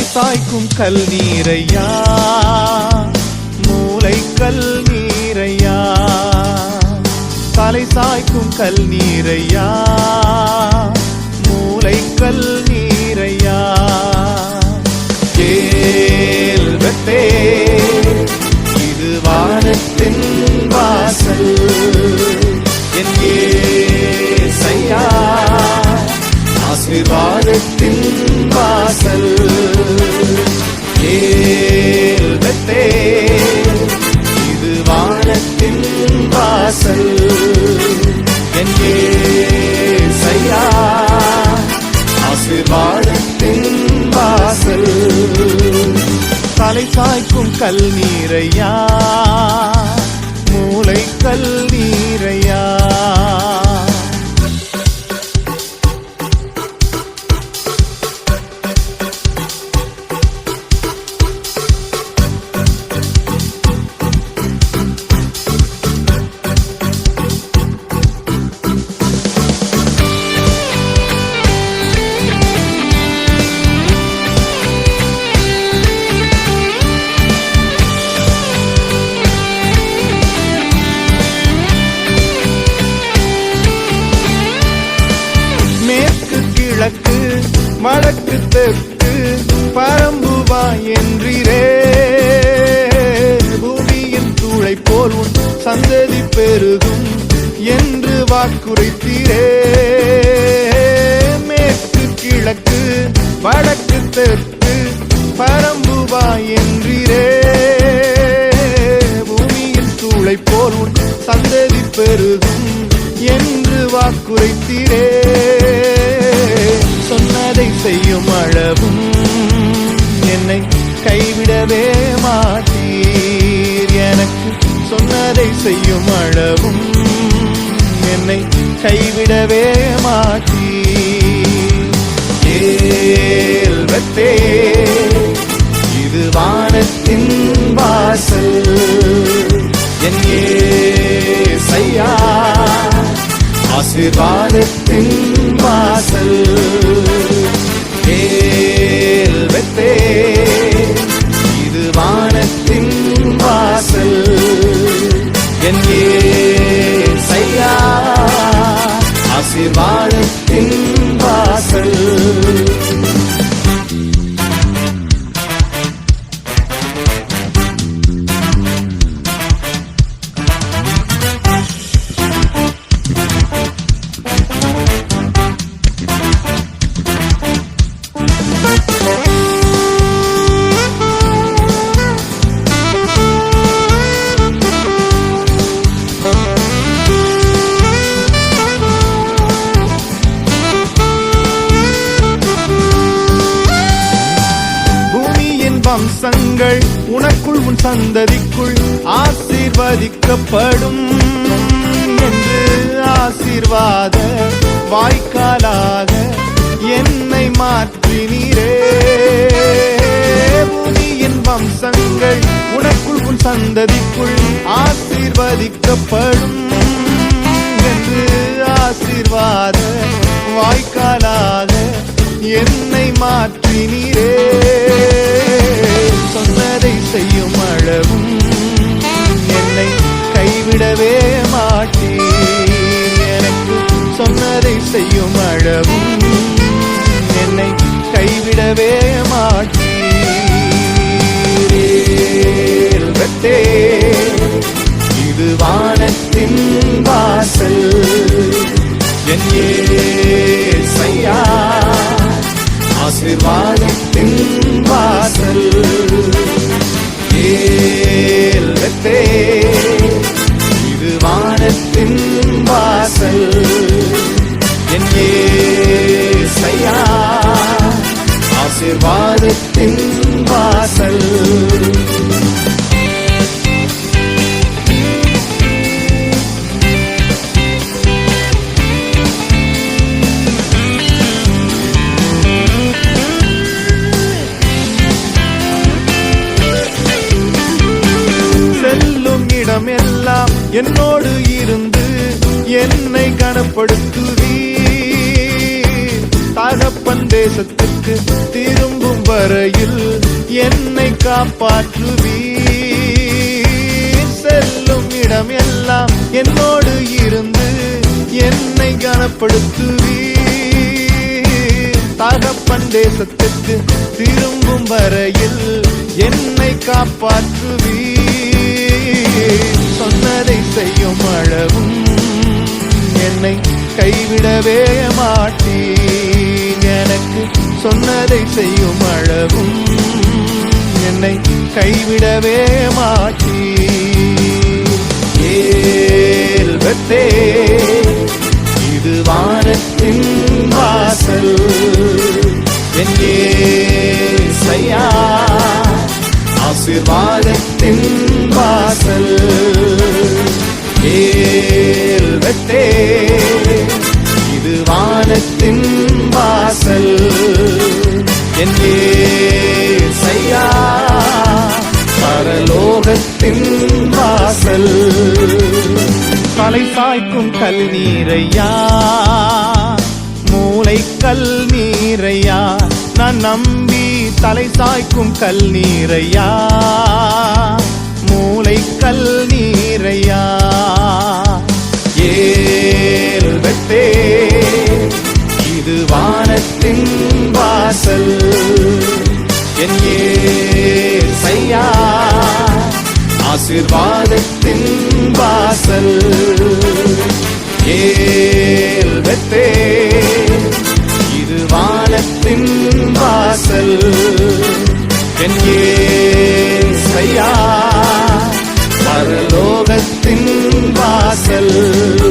தலை சாய்க்கும் கல் நீரையா? மூளை கல் நீரையா தலை சாய்க்கும் கல் சாய்க்கும் கல் நீரையா? மூளை கல் வடக்கு தெற்கு பரம்புவா என்றிரே. பூமியின் தூளை போல் உன் சந்ததி பெருகும் என்று வாக்குரைத்தீரே. மேற்கு கிழக்கு வடக்கு தெற்கு பரம்புவா என்றிரே. பூமியின் தூளை போல் உன் சந்ததி பெருகும் என்று வாக்குரைத்தீரே. செய்யும் அளவும் என்னை கைவிடவே மாட்டீர் ஏல்வத்தே இது வானத்தின் வாசல். என் ஏசையா ஆசிர்வாதத்தின் வாசல். ஏல்வத்தே வம்சங்கள் உனக்குள் உன் சந்ததிக்குள் ஆசீர்வதிக்கப்படும் என்று ஆசீர்வாத வாய்க்காலாக என்னை மாற்றினீரே. பூமியின் வம்சங்கள் உனக்குள் உன் சந்ததிக்குள் ஆசீர்வதிக்கப்படும் என்று ஆசீர்வாத வாய்க்காலாக என்னை மாற்றினீரே. செய்யும் அளவும் என்னை கைவிடவே மாட்டேன் எனக்கு சொன்னதை செய்யும் அளவும் என்னை கைவிடவே மாட்டீர். இது வானத்தின் வாசல். ஆசிர்வாதத்தின் வாசல். செல்லும் இடமெல்லாம் என்னோடு இருந்து என்னை கனப்படுத்துவீர். தகப்பன் தேசத்துக்கு திரும்பும் வரையில் என்னை காப்பாற்றுவீர். செல்லும் இடம் எல்லாம் என்னோடு இருந்து என்னை கனப்படுத்துவீர். தகப்பன் தேசத்துக்கு திரும்பும் வரையில் என்னை காப்பாற்றுவீர். சொன்னதை செய்யும் அளவும் என்னை கைவிடவே மாட்டீர். சொன்னதை செய்யும் அளவும் என்னை கைவிடவே மாற்றி ஏல்வத்தே இது வானத்தின் வாசல். என் ஏசையா ஆசிர்வாதத்தின் வாசல். ஏல்வத்தே இது வானத்தின் வாசல். என் ஏசையா பரலோகத்தின் வாசல். தலை சாய்க்கும் கல் நீரையா. மூளை கல் நீரையா. நான் நம்பி தலை சாய்க்கும் கல் நீரையா. மூளை கல் நீரையா. வீட்டின் வாசல் என் ஏசையா ஆசிர்வாதத்தின் வாசல். ஏல்வத்தே இது வானத்தின் வாசல். என் ஏசையா பரலோகத்தின் வாசல்.